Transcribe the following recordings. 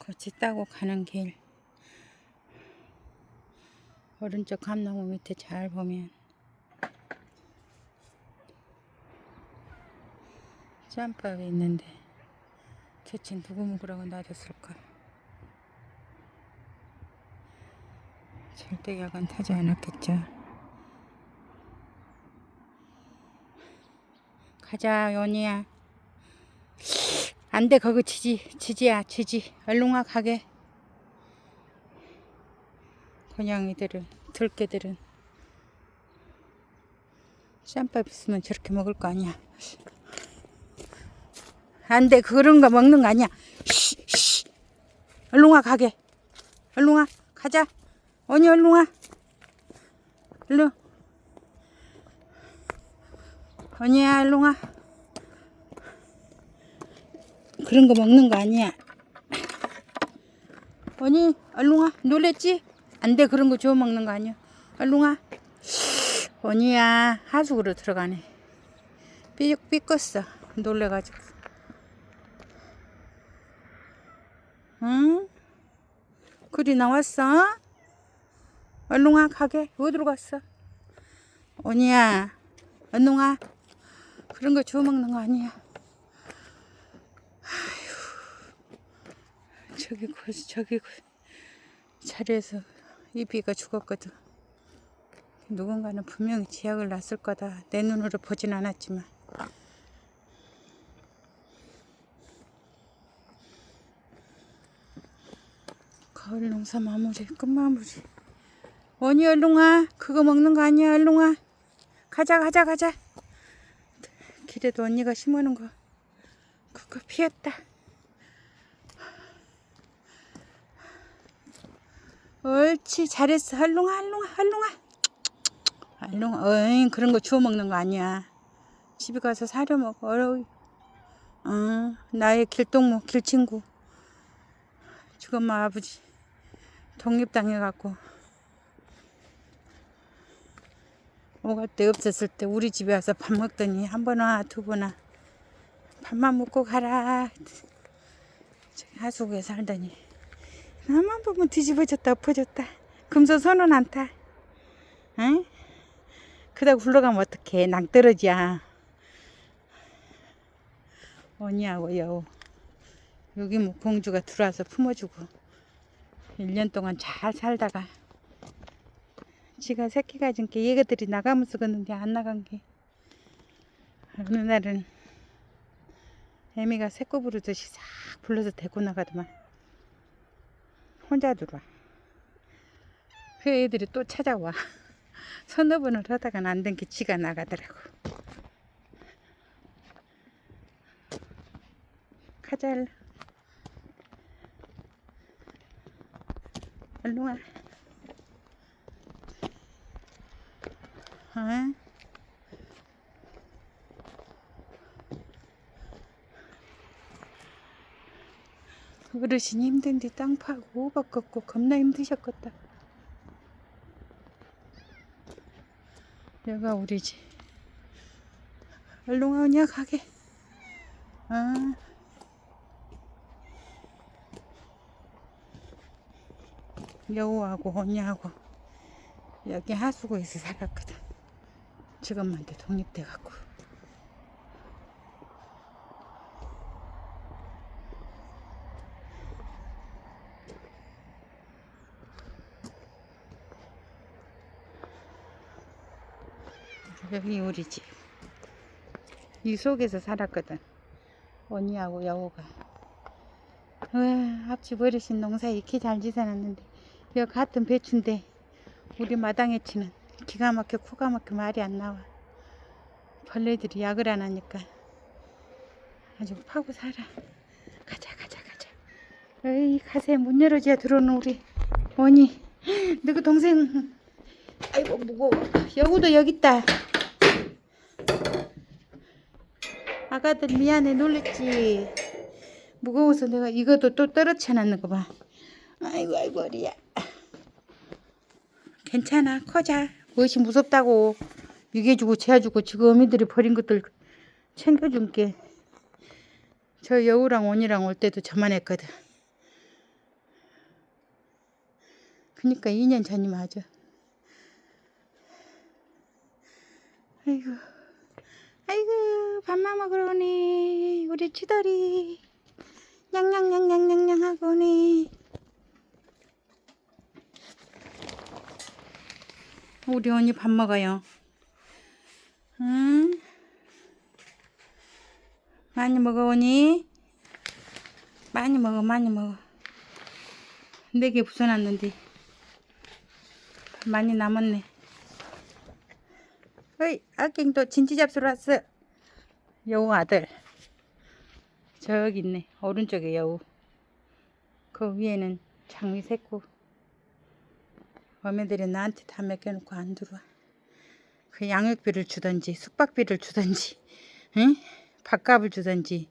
같이 따고 가는 길. 오른쪽 감나무 밑에 잘 보면 짬밥이 있는데 대체 누구 먹으라고 놔뒀을까? 절대 야간 타지 않았겠죠. 가자 연이야 안돼 거기 지지 지지야 지지. 와 가게. 고양이들은 들개들은. 쌈밥 있으면 저렇게 먹을 거 아니야. 안돼 그런 거 먹는 거 아니야. 쉬, 쉬. 얼른 와 가게. 와 가자. 언니 와 얼른 언니야 와 그런 거 먹는 거 아니야. 얼른 와. 놀랬지? 안 돼. 그런 거 주워 먹는 거 아니야. 와. 언니야, 하숙으로 들어가네. 삐죽 삐껐어. 놀래가지고. 응? 글이 나왔어? 와, 가게. 어디로 갔어? 언니야, 와. 그런 거 주워 먹는 거 아니야. 저기 그 저기 그 자리에서 이 비가 죽었거든. 누군가는 분명히 지약을 놨을 거다. 내 눈으로 보진 않았지만. 가을 농사 마무리 끝마무리. 얼른 와. 그거 먹는 거 아니야. 와. 가자 가자 가자. 길에도 언니가 심어놓은 거 그거 피었다. 옳지 잘했어. 할롱아 할롱아 할롱아. 할롱아 어잉 그런 거 주워 먹는 거 아니야. 집에 가서 사려 먹어. 어이 어, 나의 길동무 길친구. 죽엄마 아버지. 독립당해갖고. 오갈 데 없었을 때 우리 집에 와서 밥 먹더니 한번와두번 와. 밥만 먹고 가라. 하수구에 살더니 나만 보면 뒤집어졌다 엎어졌다. 금소 손은 안타. 응? 그러다 굴러가면 어떡해? 낭떠러지야. 언니하고 여우 여기 뭐 공주가 들어와서 품어주고 1년 동안 잘 살다가 지가 새끼 가진 게 얘가들이 나가면 쓰겠는데 안 나간 게. 어느 날은 애미가 새꼬 부르듯이 싹 불러서 데리고 나가더만 혼자 들어와. 그 애들이 또 찾아와. 선너번을 하다가 안 된 게 지가 나가더라고. 가자, 얼른. 얼른 와. 어? 어르신이 힘든데 땅 파고 호박 걷고 겁나 힘드셨겠다. 여가 우리 집. 와, 언니야, 가게. 아. 여우하고 언니하고 여기 하수구에서 살았거든. 지금한테 독립돼갖고. 여기 우리 집. 이 속에서 살았거든. 언니하고 여우가. 와, 앞집 어르신 농사 이렇게 잘 지사놨는데, 여기 같은 배추인데, 우리 마당에 치는 기가 막혀, 코가 막혀 말이 안 나와. 벌레들이 약을 안 하니까. 아주 파고 살아. 가자, 가자, 가자. 에이, 가세, 문 열어줘야 들어오는 우리 언니. 너그 동생. 아이고, 무거워. 여우도 여기 있다. 아가들 미안해 놀랬지 무거워서 내가 이것도 또 떨어뜨려 놨는 거봐 아이고 아이고 어리야 괜찮아 커자 무엇이 무섭다고 유개주고 재주고 지금 어미들이 버린 것들 챙겨준 게 저 여우랑 온이랑 올 때도 저만 했거든 그니까 2년 전이면 아주. 아이고, 아이고, 밥만 먹으러 오네. 우리 치돌이. 냥냥냥냥냥냥 하고 오네. 우리 언니 밥 먹어요. 응? 많이 먹어, 오니? 많이 먹어, 많이 먹어. 네 개 부숴놨는데. 많이 남았네. 어이, 또 진지 잡수러 왔어. 여우 아들. 저기 있네. 오른쪽에 여우. 그 위에는 장미 새고. 어머들이 나한테 다 맡겨놓고 안 들어와. 그 양육비를 주던지, 숙박비를 주던지, 응? 밥값을 주던지.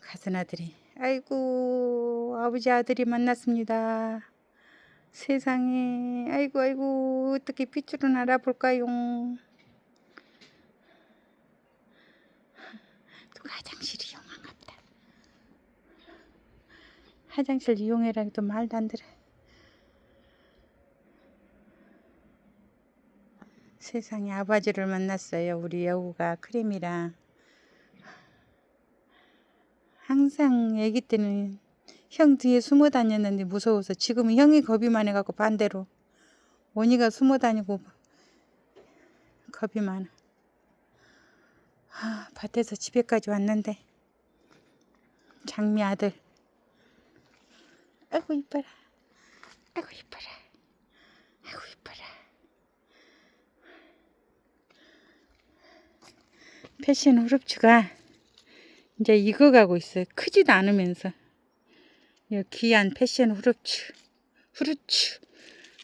가슴 아들이. 아이고, 아버지 아들이 만났습니다. 세상에, 아이고, 아이고, 어떻게 핏줄은 알아볼까요? 또 화장실 이용한 갑다. 화장실 이용해라 해도 말도 안 들어. 세상에 아버지를 만났어요. 우리 여우가 크림이랑. 항상 아기 때는 형 뒤에 숨어 다녔는데 무서워서 지금은 형이 겁이 많아갖고 반대로 원이가 숨어 다니고 겁이 많아. 아, 밭에서 집에까지 왔는데 장미 아들. 아이고 이뻐라. 아이고 이뻐라. 아이고 이뻐라. 패션 후릅츠가 이제 익어가고 있어요. 크지도 않으면서. 이 귀한 패션 후르츠. 후르츠.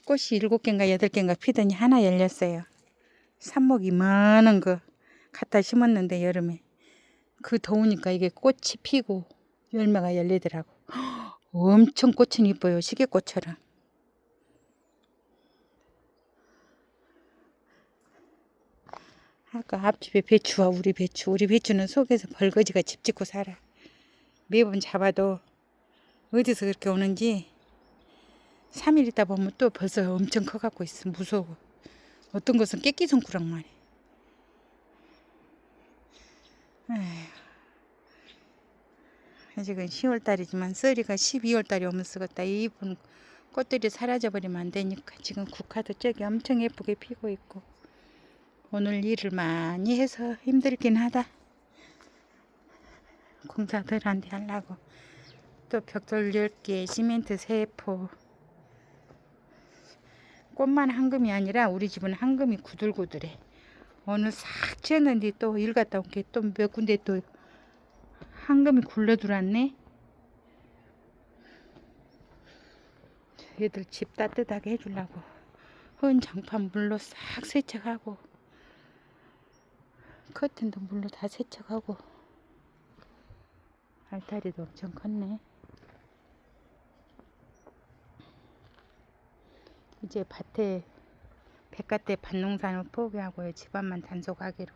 꽃이 일곱 개인가 여덟 개인가 피더니 하나 열렸어요. 삽목이 많은 거 갖다 심었는데 여름에. 그 더우니까 이게 꽃이 피고 열매가 열리더라고. 엄청 꽃은 이뻐요. 시계꽃처럼. 아까 앞집에 배추와 우리 배추. 우리 배추는 속에서 벌거지가 집 짓고 살아. 매번 잡아도 어디서 그렇게 오는지 3일 있다 보면 또 벌써 엄청 커갖고 있어. 무서워. 어떤 것은 깨끼 손가락만 해. 아직은 10월달이지만 썰이가 12월달이 오면 쓰겠다. 이 이쁜 꽃들이 사라져버리면 안 되니까 지금 국화도 저기 엄청 예쁘게 피고 있고 오늘 일을 많이 해서 힘들긴 하다. 공사들한테 하려고 또 벽돌 10개, 시멘트 3포 꽃만 황금이 아니라 우리 집은 황금이 구들구들해. 오늘 싹 쳤는데 또 일 갔다 온 게 또 몇 군데 또 황금이 굴러 들어왔네. 얘들 집 따뜻하게 해주려고 헌 장판 물로 싹 세척하고 커튼도 물로 다 세척하고 알타리도 엄청 컸네. 이제 밭에 백갓대 밭농사를 포기하고 집안만 단속하기로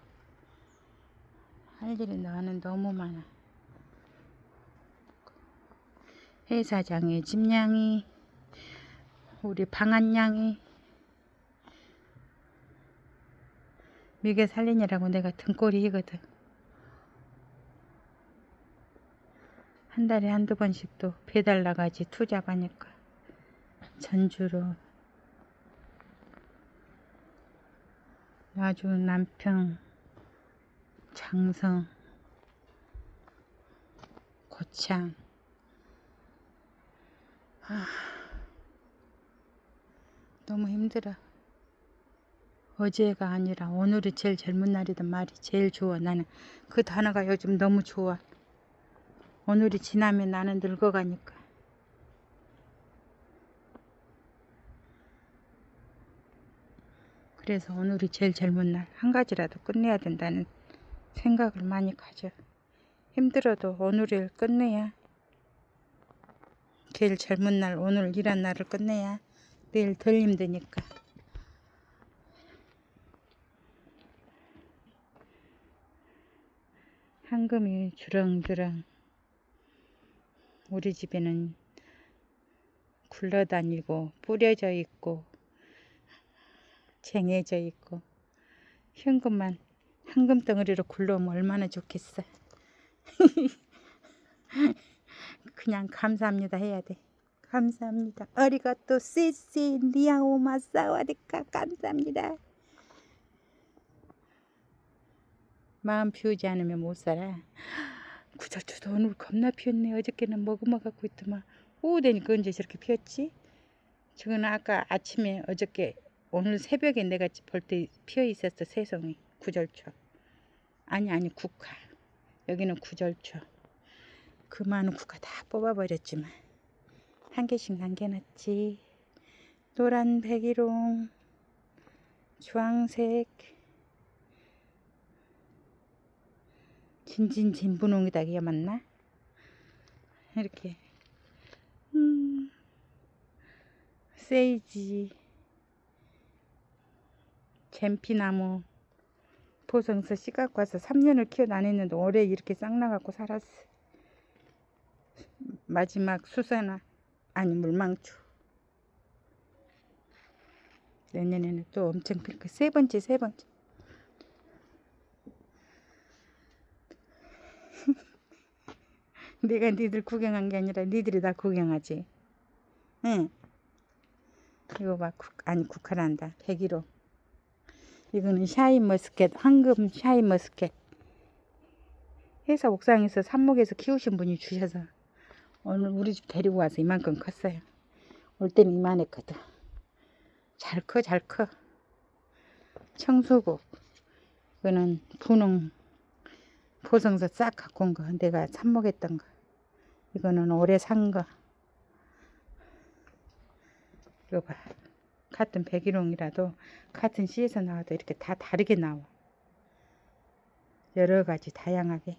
할 일이 나는 너무 많아. 회사장의 집냥이, 우리 방안냥이, 미개 살리느라고 내가 등골이거든. 한 달에 한두 번씩 또 배달 나가지 투잡하니까 전주로 아주 남평 장성 고창. 아, 너무 힘들어. 어제가 아니라 오늘이 제일 젊은 날이던 말이 제일 좋아 나는. 그 단어가 요즘 너무 좋아. 오늘이 지나면 나는 늙어가니까 그래서 오늘이 제일 젊은 날 한 가지라도 끝내야 된다는 생각을 많이 가져. 힘들어도 오늘을 끝내야 제일 젊은 날 오늘 일한 날을 끝내야 내일 덜 힘드니까. 황금이 주렁주렁 우리 집에는 굴러다니고 뿌려져 있고 쟁여져 있고 현금만 현금 덩어리로 굴러오면 얼마나 좋겠어. 그냥 감사합니다 해야 돼. 감사합니다. 아리가또 씨씨 니아오 마사와디카 감사합니다. 마음 피우지 않으면 못 살아. 구절주도 오늘 겁나 피었네. 어저께는 머금어 갖고 있더만 오후 되니까 언제 저렇게 피었지? 저거는 아까 아침에 어저께 오늘 새벽에 내가 볼때 피어 있었어 새송이 구절초. 아니 아니 국화. 여기는 구절초. 그 많은 국화 다 뽑아버렸지만 한 개씩 남겨놨지. 노란 백일홍, 주황색, 진진 진분홍이다 이게 맞나? 이렇게 음, 세이지, 잼피나무, 보성서 씨 갖고 와서 3년을 키워 다녔는데 올해 이렇게 싹 나갖고 살았어. 마지막 수선화 아니 물망초. 내년에는 또 엄청 필 거. 세 번째 세 번째. 내가 니들 구경한 게 아니라 니들이 나 구경하지. 응. 이거 봐, 국, 아니 국화란다. 101호. 이거는 샤인 머스켓, 황금 샤인 머스켓. 회사 옥상에서 삽목에서 키우신 분이 주셔서 오늘 우리 집 데리고 와서 이만큼 컸어요. 올 때는 이만했거든. 잘 커, 잘 커. 청소국. 이거는 분홍 보성서 싹 갖고 온 거. 내가 삽목했던 거. 이거는 올해 산 거. 이거 봐. 같은 백일홍이라도 같은 시에서 나와도 이렇게 다 다르게 나와. 여러 가지 다양하게.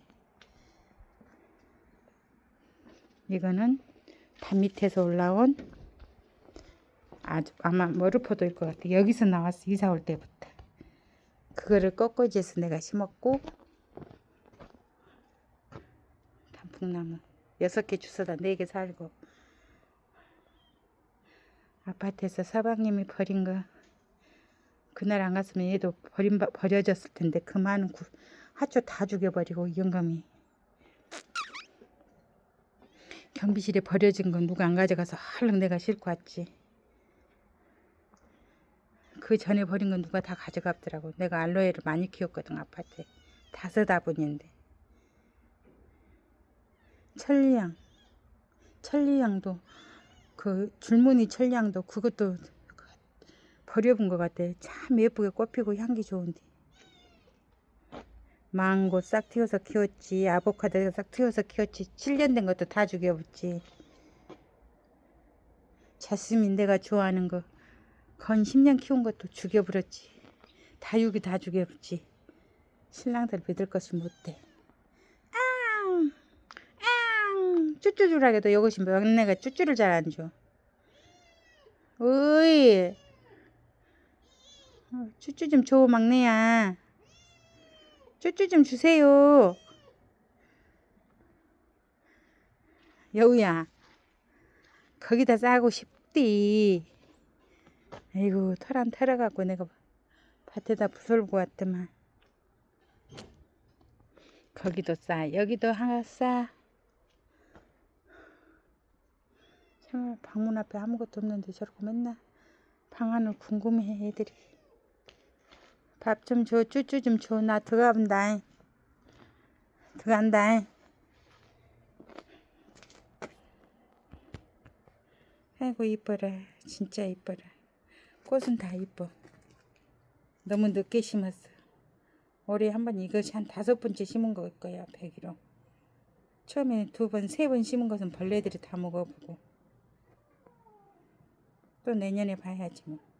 이거는 단 밑에서 올라온 아주 아마 머루포도일 것 같아. 여기서 나왔어. 이사 올 때부터. 그거를 꺾어지에서 내가 심었고 단풍나무 여섯 개 주워다 네 개 살고 아파트에서 사방님이 버린 거 그날 안 갔으면 얘도 버린 바- 버려졌을 텐데 그 많은 구, 하초 다 죽여버리고 영감이 경비실에 버려진 건 누가 안 가져가서 얼른 내가 싣고 왔지. 그 전에 버린 건 누가 다 가져갔더라고. 내가 알로에를 많이 키웠거든 아파트에 다섯 아분인데. 천리향, 천리향도 그 줄무늬 천리향도 그것도 버려본 것 같아. 참 예쁘게 꽃피고 향기 좋은데. 망고 싹 틔워서 키웠지. 아보카도 싹 틔워서 키웠지. 7년 된 것도 다 죽여봤지. 자스민 내가 좋아하는 거. 건 10년 키운 것도 죽여버렸지. 다육이 다 죽여버렸지. 신랑들 믿을 것이 못돼. 쭈쭈쭈라게도 이것이 막내가 쭈쭈를 잘 안 줘. 어이! 어, 쭈쭈 좀 줘, 막내야. 쭈쭈 좀 주세요. 여우야, 거기다 싸고 싶디. 아이고, 털 안 털어갖고 내가 밭에다 부설고 왔더만. 거기도 싸, 여기도 하나 싸. 정말 방문 앞에 아무것도 없는데 저렇게 맨날 방 안을 궁금해 애들이. 밥 좀 줘, 쭈쭈 좀 줘. 나 들어간다. 들어간다. 아이고 이뻐라. 진짜 이뻐라. 꽃은 다 이뻐. 너무 늦게 심었어. 올해 한 번 이것이 한 다섯 번째 심은 걸 거야, 백일홍. 처음에 두 번, 세 번 심은 것은 벌레들이 다 먹어보고. 또 내년에 봐야지 뭐.